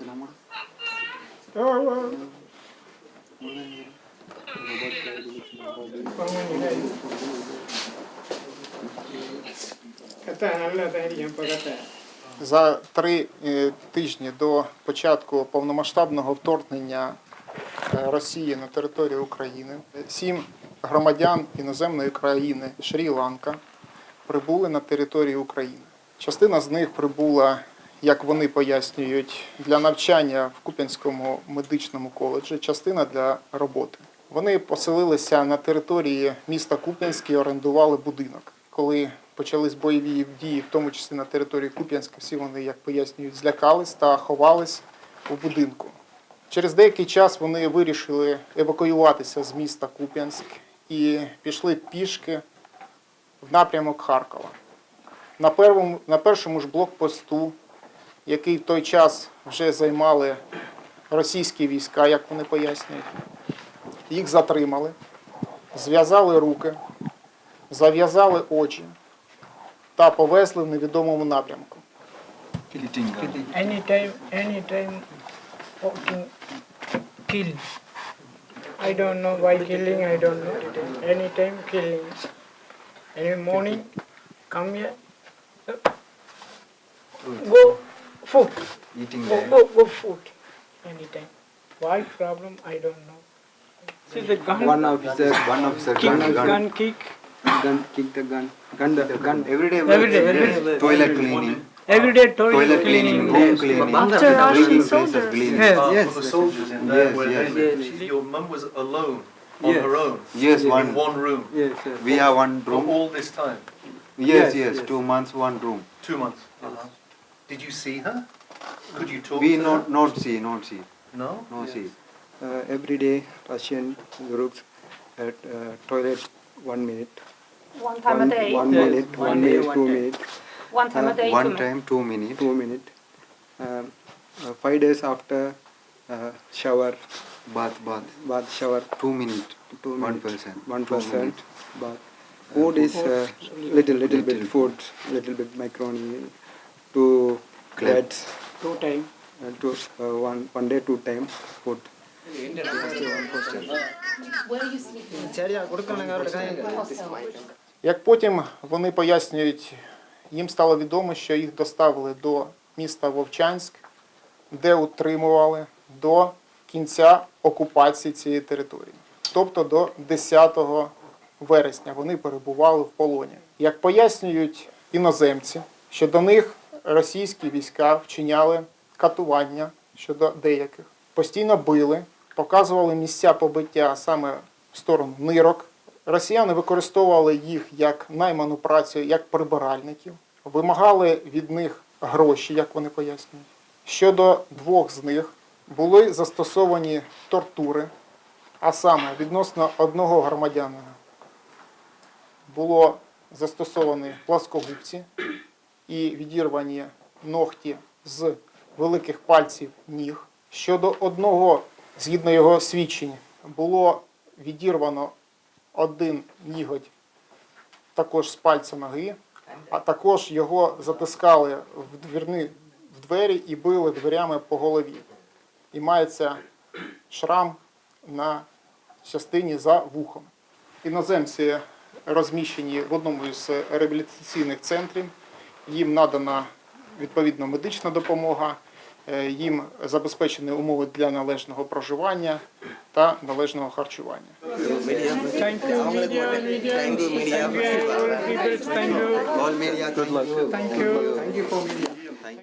Yang kata. За три е, тижні до початку повномасштабного вторгнення е, Росії на територію України сім громадян іноземної країни Шрі-Ланка прибули на територію України. Частина з них прибула, як вони пояснюють, для навчання в Куп'янському медичному коледжі, частина для роботи. Вони поселилися на території міста Куп'янськ і орендували будинок. Коли почались бойові дії, в тому числі на території Куп'янська, всі вони, як пояснюють, злякались та ховались у будинку. Через деякий час вони вирішили евакуюватися з міста Куп'янськ і пішли пішки в напрямок Харкова. На, першому ж блокпосту, який в той час вже займали російські війська, як вони пояснюють, їх затримали, зв'язали руки, зав'язали очі та повезли в невідомому напрямку. Anytime, anytime, walking, kill. I don't know why killing. I don't know. Anytime killing. Any morning, come here. Go food. Eating Go go go food. Anytime. Why problem? I don't know. See the gun. One officer, one officer, kick, gun, gun, gun kick. gun, kick the gun, gun, the gun. Every day, Every day, every day. toilet cleaning, Every day toilet, toilet cleaning, cleaning. room cleaning, After Russian cleaning soldiers. places, cleaning. Yes. uh, yes, for the yes. soldiers in there Yes, where yes. they, she, your mum was alone on Yes. her own Yes, in one. one room Yes, yes. We have one for room. all this time, Yes, Yes, yes, yes. two months, one room. two months. Did you see her? Could you talk We to not her? not see, not see, No. no see. uh, every day Russian groups at uh, toilet one minute. One time a day. One Yes, minute, one one day, minute, one two time. minute, One time a day. One two minutes. time, two minutes. two minute. Um, uh, five days after uh, shower, Bath, bath. bath shower, Two minutes. two One person. one Two percent minute. bath. Food is uh, little, little bit Little. food, little bit macaroni, two Clap. Two time. uh, two, uh, one, one day two time food. Як потім вони пояснюють, їм стало відомо, що їх доставили до міста Вовчанськ, де утримували до кінця окупації цієї території. Тобто до 10 вересня вони перебували в полоні. Як пояснюють іноземці, що до них російські війська вчиняли катування щодо деяких, постійно били, показували місця побиття саме в сторону нирок. Росіяни використовували їх як найману працю, як прибиральників, вимагали від них гроші, як вони пояснюють. Щодо двох з них були застосовані тортури, а саме відносно одного громадянина було застосовані пласкогубці і відірвані ногті з великих пальців ніг. Щодо одного, згідно його свідчень, було відірвано один ніготь також з пальця ноги, а також його затискали в двірні в двері і били дверями по голові. І мається шрам на частині за вухом. Іноземці розміщені в одному із реабілітаційних центрів. Їм надана відповідна медична допомога, е, їм забезпечені умови для належного проживання та належного харчування. Thank you,